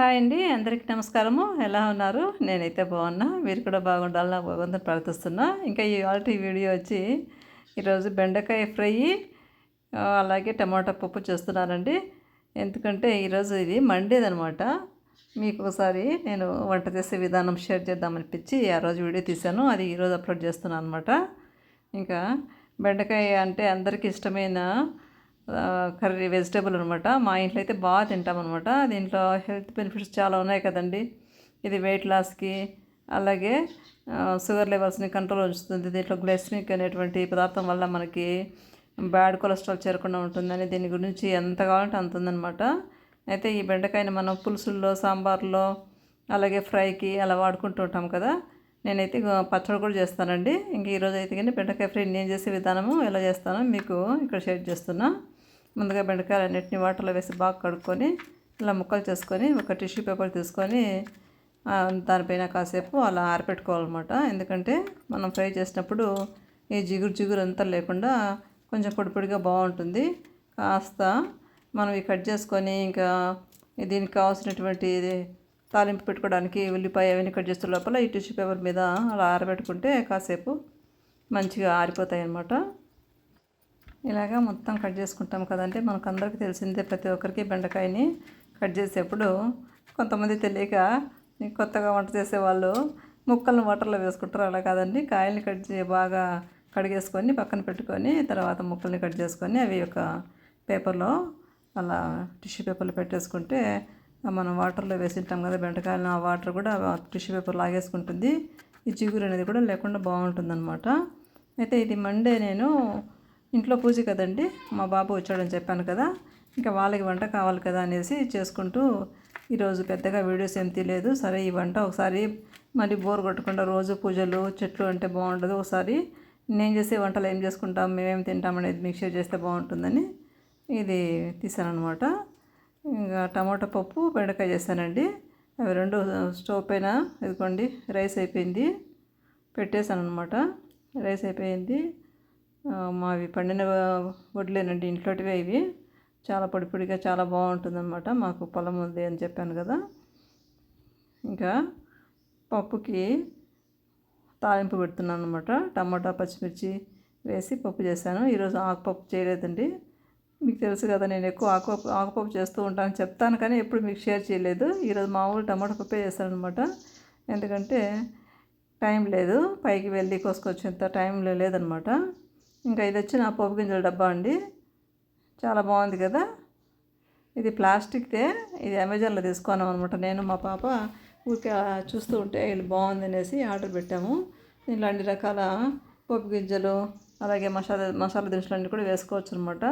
Hi అండి అందరికీ నమస్కారము. ఎలా ఉన్నారు? నేనైతే బాగున్నా. మీరు కూడా బాగుండాలని నా భగవంతుని ప్రార్థిస్తున్నా. ఇంకా ఈ ఆల్టీ వీడియో వచ్చి ఈరోజు బెండకాయ ఫ్రై అలాగే టమాటా పప్పు చేస్తున్నానండి. ఎందుకంటే ఈరోజు ఇది మండేదనమాట మీకు ఒకసారి నేను వంట చేసే విధానం షేర్ చేద్దామనిపించి ఆ రోజు వీడియో తీశాను. అది ఈరోజు అప్లోడ్ చేస్తున్నాను అనమాట ఇంకా బెండకాయ అంటే అందరికీ ఇష్టమైన కర్రీ వెజిటేబుల్ అనమాట మా ఇంట్లో అయితే బాగా తింటాం అనమాట దీంట్లో హెల్త్ బెనిఫిట్స్ చాలా ఉన్నాయి కదండి. ఇది వెయిట్ లాస్కి అలాగే షుగర్ లెవెల్స్ని కంట్రోల్ ఉంచుతుంది. దీంట్లో గ్లైసమిక్ అనేటువంటి పదార్థం వల్ల మనకి బ్యాడ్ కొలెస్ట్రాల్ చేరకుండా ఉంటుందని దీని గురించి ఎంత కావాలంటే అంత ఉందన్నమాట. అయితే ఈ బెండకాయని మనం పులుసుల్లో సాంబార్లో అలాగే ఫ్రైకి అలా వాడుకుంటూ ఉంటాం కదా. నేనైతే పచ్చడి కూడా చేస్తానండి. ఇంక ఈరోజు అయితే కానీ బెండకాయ ఫ్రై నేను చేసే విధానము ఎలా చేస్తానో మీకు ఇక్కడ షేర్ చేస్తున్నా. ముందుగా బెండకాయలన్నింటినీ వాటర్లో వేసి బాగా కడుక్కొని ఇలా ముక్కలు చేసుకొని ఒక టిష్యూ పేపర్ తీసుకొని దానిపైన కాసేపు అలా ఆరపెట్టుకోవాలన్నమాట. ఎందుకంటే మనం ఫ్రై చేసినప్పుడు ఈ జిగురు జిగురు అంతా లేకుండా కొంచెం పొడి పొడిగా బాగుంటుంది. కాస్త మనం ఇవి కట్ చేసుకొని ఇంకా దీనికి కావాల్సినటువంటి తాలింపు పెట్టుకోవడానికి ఉల్లిపాయ అవన్నీ కట్ చేసే లోపల ఈ టిష్యూ పేపర్ మీద అలా ఆరబెట్టుకుంటే కాసేపు మంచిగా ఆరిపోతాయి అన్నమాట ఇలాగా మొత్తం కట్ చేసుకుంటాం కదంటే మనకు అందరికీ తెలిసిందే ప్రతి ఒక్కరికి బెండకాయని కట్ చేసేప్పుడు కొంతమంది తెలియక కొత్తగా వంట చేసేవాళ్ళు ముక్కలను వాటర్లో వేసుకుంటారు. అలా కాదండి. కాయల్ని కట్ చే బాగా కడిగేసుకొని పక్కన పెట్టుకొని తర్వాత ముక్కల్ని కట్ చేసుకొని అవి ఒక పేపర్లో అలా టిష్యూ పేపర్లో పెట్టేసుకుంటే మనం వాటర్లో వేసింటాం కదా బెండకాయలను ఆ వాటర్ కూడా టిష్యూ పేపర్ లాగేసుకుంటుంది. ఈ చిగురు అనేది కూడా లేకుండా బాగుంటుందన్నమాట. అయితే ఇది మండే నేను ఇంట్లో పూజ కదండి మా బాబు వచ్చాడని చెప్పాను కదా ఇంకా వాళ్ళకి వంట కావాలి కదా అనేసి చేసుకుంటూ ఈరోజు పెద్దగా వీడియోస్ ఏం తీయలేదు. సరే ఈ వంట ఒకసారి మరి బోర్ కొట్టకుండా రోజు పూజలు చెట్లు అంటే బాగుండదు. ఒకసారి నేను చేసే వంటలు ఏం చేసుకుంటాం మేమేం తింటాం అనేది మిక్స్ చేస్తే బాగుంటుందని ఇది తీసాను అనమాట ఇంకా టమాటా పప్పు బెండకాయ చేశానండి. అవి రెండు స్టవ్ పైన ఇదిగోండి రైస్ అయిపోయింది పెట్టేశాను అనమాట రైస్ అయిపోయింది. మావి పండిన వడ్లేనండి ఇంట్లోటివే ఇవి. చాలా పొడి పొడిగా చాలా బాగుంటుందన్నమాట. మాకు పొలం ఉంది అని చెప్పాను కదా. ఇంకా పప్పుకి తాలింపు పెడుతున్నాను అనమాట టమాటా పచ్చిమిర్చి వేసి పప్పు చేశాను. ఈరోజు ఆకుపప్పు చేయలేదండి. మీకు తెలుసు కదా నేను ఎక్కువ ఆకుపప్పు ఆకుపప్పు చేస్తూ ఉంటాను చెప్తాను కానీ ఎప్పుడు మీకు షేర్ చేయలేదు. ఈరోజు మామూలు టమాటా పప్పే చేశాను అనమాట ఎందుకంటే టైం లేదు. పైకి వెళ్ళి కోసుకొచ్చేంత టైం లేదనమాట ఇంకా ఇది వచ్చి నా పోపు గింజల డబ్బా అండి. చాలా బాగుంది కదా? ఇది ప్లాస్టిక్దే. ఇది అమెజాన్లో తీసుకున్నాం అనమాట నేను మా పాప ఊరికే చూస్తూ ఉంటే ఇది బాగుంది అనేసి ఆర్డర్ పెట్టాము. దీంట్లో అన్ని రకాల పోపు గింజలు అలాగే మసాలా మసాలా దినుసులు అన్నీ కూడా వేసుకోవచ్చు అనమాట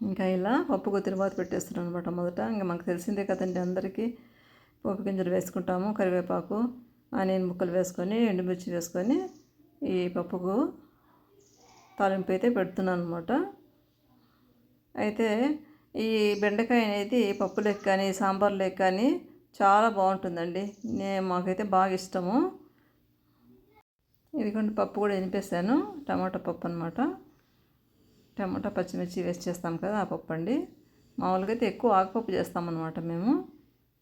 ఇంకా ఇలా పప్పు కొత్తిన పెట్టేస్తున్నాను అనమాట మొదట. ఇంకా మాకు తెలిసిందే కదండి అందరికీ. పోపు గింజలు వేసుకుంటాము కరివేపాకు ఆనియన్ ముక్కలు వేసుకొని ఎండుమిర్చి వేసుకొని ఈ పప్పుకు తాలింపు అయితే పెడుతున్నాను అనమాట అయితే ఈ బెండకాయ అనేది పప్పులోకి కానీ సాంబార్లోకి కానీ చాలా బాగుంటుందండి. నే మాకైతే బాగా ఇష్టము. ఇదిగోండి పప్పు కూడా ఎనిపేసాను టమాటా పప్పు అనమాట టమాటా పచ్చిమిర్చి వేసి చేస్తాం కదా ఆ పప్పు అండి. మామూలుగా అయితే ఎక్కువ ఆకుపప్పు చేస్తామన్నమాట మేము.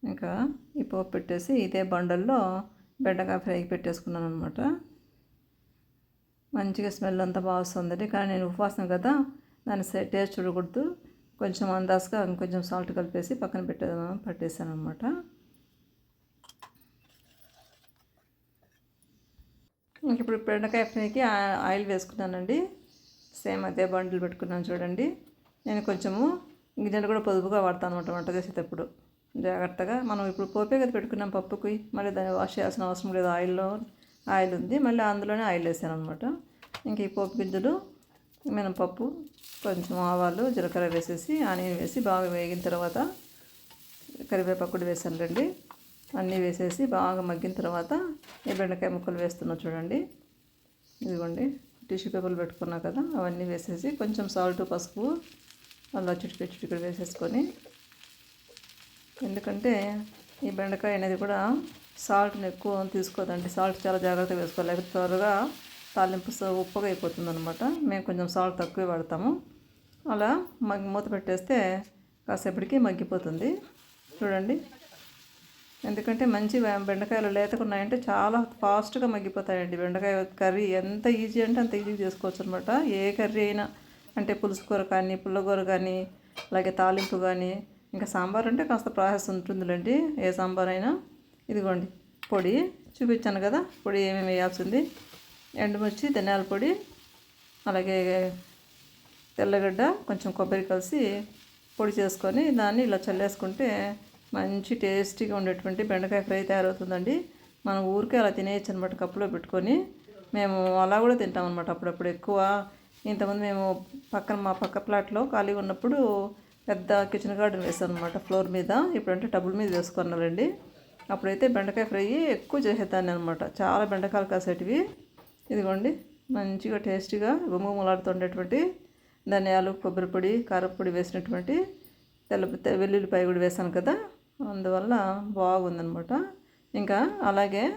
ఇంకా ఈ పప్పు పెట్టేసి ఇదే బండల్లో బెండకాయ ఫ్రైకి పెట్టేసుకున్నాను అనమాట మంచిగా స్మెల్ అంతా బాగా వస్తుందండి. కానీ నేను ఉపవాసం కదా దాని టేస్ట్ చూడకూడదు. కొంచెం అందాజుగా ఇంకొంచెం సాల్ట్ కలిపేసి పక్కన పెట్టే పట్టేసాను అనమాట ఇంక ఇప్పుడు బెండకాయ ఫ్రైకి ఆ- ఆయిల్ వేసుకున్నానండి. సేమ్ అదే బండిల్ పెట్టుకున్నాను చూడండి. నేను కొంచెము గిన్నెలు కూడా పొదుపుగా వాడతాను అనమాట వంట చేసేటప్పుడు. జాగ్రత్తగా మనం ఇప్పుడు పోపే కదా పెట్టుకున్నాం పప్పుకి మళ్ళీ దాన్ని వాష్ చేయాల్సిన అవసరం లేదు ఆయిల్లో. ఆయిల్ ఉంది. మళ్ళీ అందులోనే ఆయిల్ వేసాను అనమాట ఇంక ఈ పోపు గింజలు మినపప్పు కొంచెం ఆవాలు జీలకర్ర వేసేసి ఆనియన్ వేసి బాగా వేగిన తర్వాత కరివేపాకు కూడా వేసాను రండి. అన్నీ వేసేసి బాగా మగ్గిన తర్వాత ఈ బెండకాయ ముక్కలు వేస్తున్నా చూడండి. ఇదిగోండి టిష్యూ పేపర్లు పెట్టుకున్నా కదా అవన్నీ వేసేసి కొంచెం సాల్ట్ పసుపు అలా చిటికి చిటికెడు వేసేసుకొని ఎందుకంటే ఈ బెండకాయ అనేది కూడా సాల్ట్ని ఎక్కువ తీసుకోదండి. సాల్ట్ చాలా జాగ్రత్తగా వేసుకోవాలి. లేకపోతే త్వరగా తాలింపు ఉప్పుగా ఉప్పగా అయిపోతుంది అనమాట మేము కొంచెం సాల్ట్ తక్కువే వాడతాము. అలా మగ్గి మూత పెట్టేస్తే కాసేపటికి మగ్గిపోతుంది. చూడండి. ఎందుకంటే మంచి బెండకాయలు లేతకున్నాయంటే చాలా ఫాస్ట్గా మగ్గిపోతాయండి. బెండకాయ కర్రీ ఎంత ఈజీ అంటే అంత ఈజీ చేసుకోవచ్చు అనమాట ఏ కర్రీ అయినా అంటే పులుసు కూర కానీ పుల్లకూర కానీ అలాగే తాలింపు కానీ ఇంకా సాంబార్ అంటే కాస్త ప్రాసెస్ ఉంటుందిలేండి. ఏ సాంబార్ అయినా ఇదిగోండి పొడి చూపించాను కదా పొడి ఏమేమి వేయాల్సింది? ఎండుమిర్చి ధనియాల పొడి అలాగే తెల్లగడ్డ కొంచెం కొబ్బరి కలిసి పొడి చేసుకొని దాన్ని ఇలా చల్లేసుకుంటే మంచి టేస్టీగా ఉండేటువంటి బెండకాయ ఫ్రై తయారవుతుందండి. మనం ఊరికే అలా తినేయచ్చు అనమాట కప్పులో పెట్టుకొని. మేము అలా కూడా తింటాం అనమాట అప్పుడప్పుడు ఎక్కువ. ఇంతకుముందు మేము పక్కన మా పక్క ప్లాట్లో ఖాళీగా ఉన్నప్పుడు పెద్ద కిచెన్ గార్డెన్ వేసాను అనమాట ఫ్లోర్ మీద. ఇప్పుడంటే టబుల్ మీద వేసుకున్నారండి. అప్పుడైతే బెండకాయ ఫ్రై ఎక్కువ చేసేదాన్ని అనమాట చాలా బెండకాయలు కాసేటివి. ఇదిగోండి మంచిగా టేస్టీగా గుమ్మగుమలాడుతుండేటువంటి ధనియాలు కొబ్బరి పొడి కారపొడి వేసినటువంటి తెల్ల వెల్లుల్లిపాయ కూడా వేసాను కదా. అందువల్ల బాగుందనమాట. ఇంకా అలాగే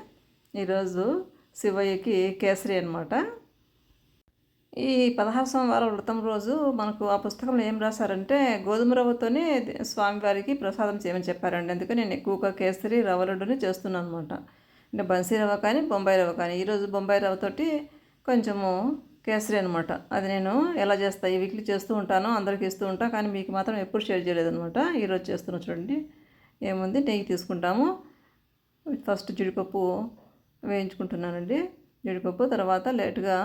ఈరోజు శివయ్యకి కేసరి అనమాట ఈ పదహారు సోమవారం వ్రతం రోజు మనకు ఆ పుస్తకంలో ఏం రాశారంటే గోధుమ రవ్వతోనే స్వామివారికి ప్రసాదం చేయమని చెప్పారండి. అందుకే నేను ఎక్కువగా కేసరి రవ్వ లడ్డుని చేస్తున్నాను అనమాట అంటే బన్సీ రవ్వ కానీ బొంబాయి రవ్వ కానీ. ఈరోజు బొంబాయి రవ్వతోటి కొంచెము కేసరి అనమాట అది నేను ఎలా చేస్తా ఈ వీక్లీ చేస్తూ ఉంటాను అందరికీ ఇస్తూ ఉంటాను కానీ మీకు మాత్రం ఎప్పుడు షేర్ చేయలేదనమాట ఈరోజు చేస్తున్నా చూడండి. ఏముంది? నెయ్యి తీసుకుంటాము. ఫస్ట్ జీడిపప్పు వేయించుకుంటున్నానండి. జీడిపప్పు తర్వాత లేటుగా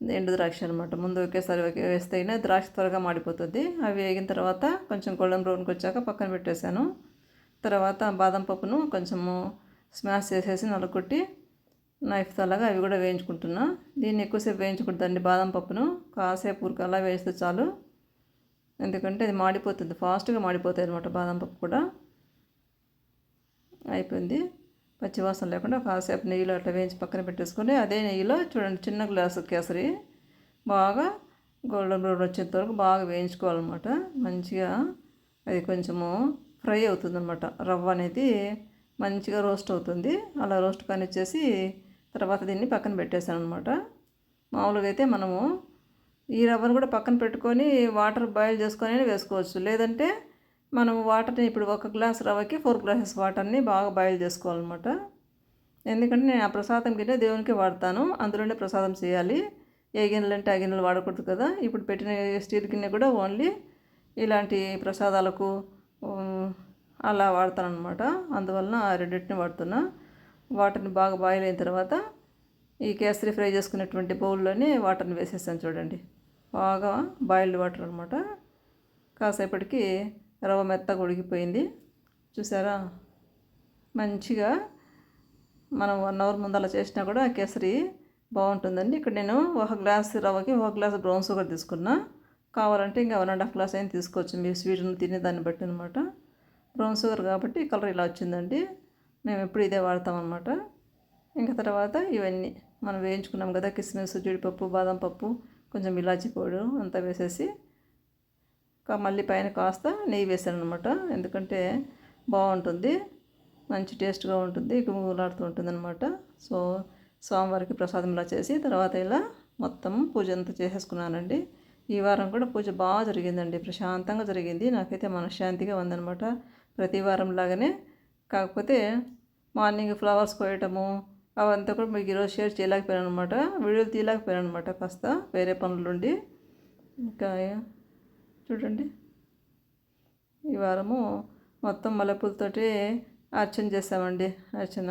ఎండు ద్రాక్ష అనమాట ముందు ఒకేసారి వేస్తే అయినా ద్రాక్ష త్వరగా మాడిపోతుంది. అవి వేగిన తర్వాత కొంచెం గోల్డెన్ బ్రౌన్కి వచ్చాక పక్కన పెట్టేశాను. తర్వాత బాదం పప్పును కొంచెము స్మాష్ చేసేసి నలుకొట్టి నైఫ్తో అలాగా అవి కూడా వేయించుకుంటున్నా. దీన్ని ఎక్కువసేపు వేయించకూడదండి బాదం పప్పును. కాసేపు ఊరికి అలా వేస్తే చాలు. ఎందుకంటే అది మాడిపోతుంది. ఫాస్ట్గా మాడిపోతాయి అనమాట బాదం పప్పు కూడా. అయిపోయింది. పచ్చివాసన లేకుండా కాసేపు నెయ్యిలో అట్లా వేయించి పక్కన పెట్టేసుకొని అదే నెయ్యిలో చూడండి చిన్న గ్లాసు కేసరి బాగా గోల్డెన్ బ్రౌన్ వచ్చేంత వరకు బాగా వేయించుకోవాలన్నమాట. మంచిగా అది కొంచెము ఫ్రై అవుతుందన్నమాట. రవ్వ అనేది మంచిగా రోస్ట్ అవుతుంది. అలా రోస్ట్ కానిచ్చేసి తర్వాత దీన్ని పక్కన పెట్టేశాను అనమాట మామూలుగా అయితే మనము ఈ రవ్వను కూడా పక్కన పెట్టుకొని వాటర్ బాయిల్ చేసుకొని వేసుకోవచ్చు. లేదంటే మనం వాటర్ని ఇప్పుడు ఒక గ్లాస్ రవ్వకి ఫోర్ గ్లాసెస్ వాటర్ని బాగా బాయిల్ చేసుకోవాలన్నమాట. ఎందుకంటే నేను ఆ ప్రసాదం గిన్నె దేవునికి వాడతాను. అందులోనే ప్రసాదం చేయాలి. ఏ గిన్నెలు అంటే ఆ గిన్నెలు వాడకూడదు కదా. ఇప్పుడు పెట్టిన స్టీల్ గిన్నె కూడా ఓన్లీ ఇలాంటి ప్రసాదాలకు అలా వాడతాను అనమాట అందువలన ఆ రెండింటిని వాడుతున్నా. వాటర్ని బాగా బాయిల్ అయిన తర్వాత ఈ కేసరి ఫ్రై చేసుకున్నటువంటి బౌల్లోనే వాటర్ని వేసేసాను చూడండి. బాగా బాయిల్డ్ వాటర్ అనమాట కాసేపటికి రవ్వ మెత్తగా ఉడికిపోయింది చూసారా? మంచిగా మనం వన్ అవర్ ముందు అలా చేసినా కూడా కేసరి బాగుంటుందండి. ఇక్కడ నేను ఒక గ్లాస్ రవ్వకి ఒక గ్లాస్ బ్రౌన్ షుగర్ తీసుకున్నా. కావాలంటే ఇంకా వన్ అండ్ హాఫ్ గ్లాస్ అయినా తీసుకోవచ్చు. మీ స్వీట్ని తినే దాన్ని బట్టి అనమాట బ్రౌన్ షుగర్ కాబట్టి కలర్ ఇలా వచ్చిందండి. మేము ఎప్పుడు ఇదే వాడతామన్నమాట. ఇంకా తర్వాత ఇవన్నీ మనం వేయించుకున్నాం కదా కిస్మిస్ జీడిపప్పు బాదం పప్పు కొంచెం ఇలాచీ పౌడర్ అంతా వేసేసి మళ్ళీ పైన కాస్త నెయ్యి వేసాను అనమాట ఎందుకంటే బాగుంటుంది. మంచి టేస్ట్గా ఉంటుంది. గుమగులాడుతూ ఉంటుంది అనమాట సో స్వామివారికి ప్రసాదం ఇలా చేసి తర్వాత ఇలా మొత్తం పూజ అంతా చేసేసుకున్నానండి. ఈ వారం కూడా పూజ బాగా జరిగిందండి. ప్రశాంతంగా జరిగింది. నాకైతే మనశ్శాంతిగా ఉందనమాట ప్రతి వారం లాగానే. కాకపోతే మార్నింగ్ ఫ్లవర్స్ కోయటము అవంతా కూడా మీకు ఈరోజు షేర్ చేయలేకపోయాను అనమాట వీడియోలు తీయలేకపోయాను అనమాట కాస్త వేరే పనులుండి. ఇంకా చూడండి. ఈ వారము మొత్తం మల్లెపూలతోటి అర్చన చేసామండి అర్చన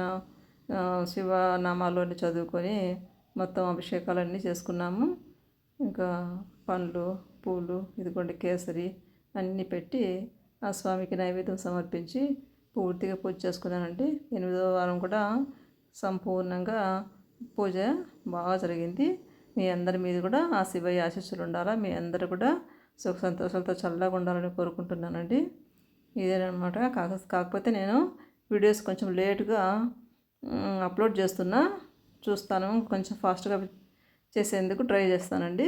శివ శివనామాలు చదువుకొని మొత్తం అభిషేకాలన్నీ చేసుకున్నాము. ఇంకా పండ్లు పూలు ఇదిగోండి కేసరి అన్నీ పెట్టి ఆ స్వామికి నైవేద్యం సమర్పించి పూర్తిగా పూజ చేసుకున్నానండి. ఎనిమిదో వారం కూడా సంపూర్ణంగా పూజ బాగా జరిగింది. మీ అందరి మీద కూడా ఆ శివయ్య ఆశీస్సులు ఉండాలా? మీ అందరు కూడా సుఖ సంతోషాలతో చల్లగా ఉండాలని కోరుకుంటున్నానండి. ఇదేనమాట కాక కాకపోతే నేను వీడియోస్ కొంచెం లేట్గా అప్లోడ్ చేస్తున్నా. చూస్తాను కొంచెం ఫాస్ట్గా చేసేందుకు ట్రై చేస్తానండి.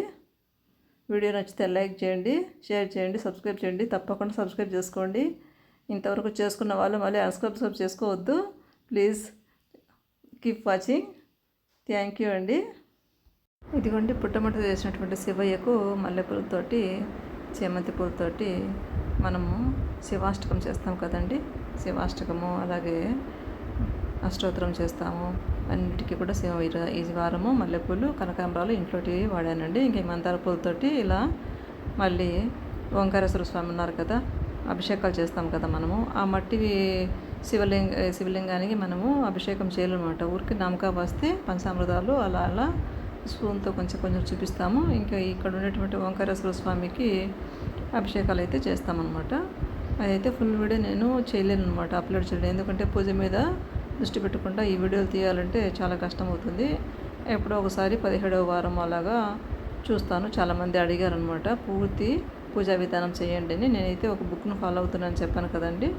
వీడియో నచ్చితే లైక్ చేయండి షేర్ చేయండి సబ్స్క్రైబ్ చేయండి. తప్పకుండా సబ్స్క్రైబ్ చేసుకోండి. ఇంతవరకు చేసుకున్న వాళ్ళు మళ్ళీ అన్సబ్స్క్రైబ్ చేసుకోవద్దు. Please keep watching. Thank you అండి. ఇదిగోండి పుట్టమట్ట చేసినటువంటి శివయ్యకు మల్లెపూలతోటి చేమంతి పూలతోటి మనము శివాష్టకం చేస్తాం కదండి. శివాష్టకము అలాగే అష్టోత్తరం చేస్తాము. అన్నిటికీ కూడా శివ ఈ- వారము మల్లెపూలు కనకాంబరాలు ఇంట్లోటి వాడానండి. ఇంక మందార పూలతోటి ఇలా మళ్ళీ ఓంకారేశ్వర స్వామి ఉన్నారు కదా అభిషేకాలు చేస్తాం కదా మనము. ఆ మట్టి శివలింగ శివలింగానికి మనము అభిషేకం చేయాలన్నమాట ఊరికి నమ్మకం వస్తే పంచామృతాలు అలా అలా స్పూన్తో కొంచెం కొంచెం చూపిస్తాము. ఇంకా ఇక్కడ ఉన్నటువంటి ఓంకారేశ్వర స్వామికి అభిషేకాలు అయితే చేస్తామన్నమాట. అదైతే ఫుల్ వీడియో నేను చేయలేను అనమాట అప్లోడ్ చేయలేను ఎందుకంటే పూజ మీద దృష్టి పెట్టకుండా ఈ వీడియోలు తీయాలంటే చాలా కష్టం అవుతుంది ఎప్పుడో ఒకసారి పదిహేడవ వారం అలాగా చూస్తాను. చాలామంది అడిగారనమాట పూర్తి పూజా విధానం చేయండి అని. నేనైతే ఒక బుక్ను ఫాలో అవుతున్నాను చెప్పాను కదండి.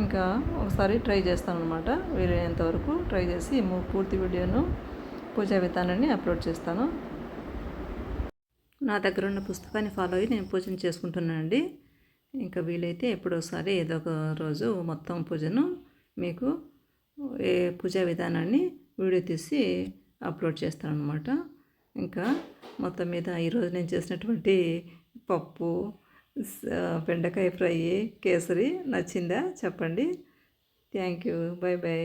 ఇంకా ఒకసారి ట్రై చేస్తాను అనమాట వీలైనంత వరకు ట్రై చేసి పూర్తి వీడియోను పూజా విధానాన్ని అప్లోడ్ చేస్తాను. నా దగ్గర ఉన్న పుస్తకాన్ని ఫాలో అయ్యి నేను పూజను చేసుకుంటున్నానండి. ఇంకా వీలైతే ఎప్పుడోసారి ఏదో ఒక రోజు మొత్తం పూజను మీకు ఏ పూజా విధానాన్ని వీడియో తీసి అప్లోడ్ చేస్తాను అనమాట ఇంకా మొత్తం మీద ఈరోజు నేను చేసినటువంటి పప్పు బెండకాయ ఫ్రై కేసరి నచ్చిందా చెప్పండి. Thank you. Bye bye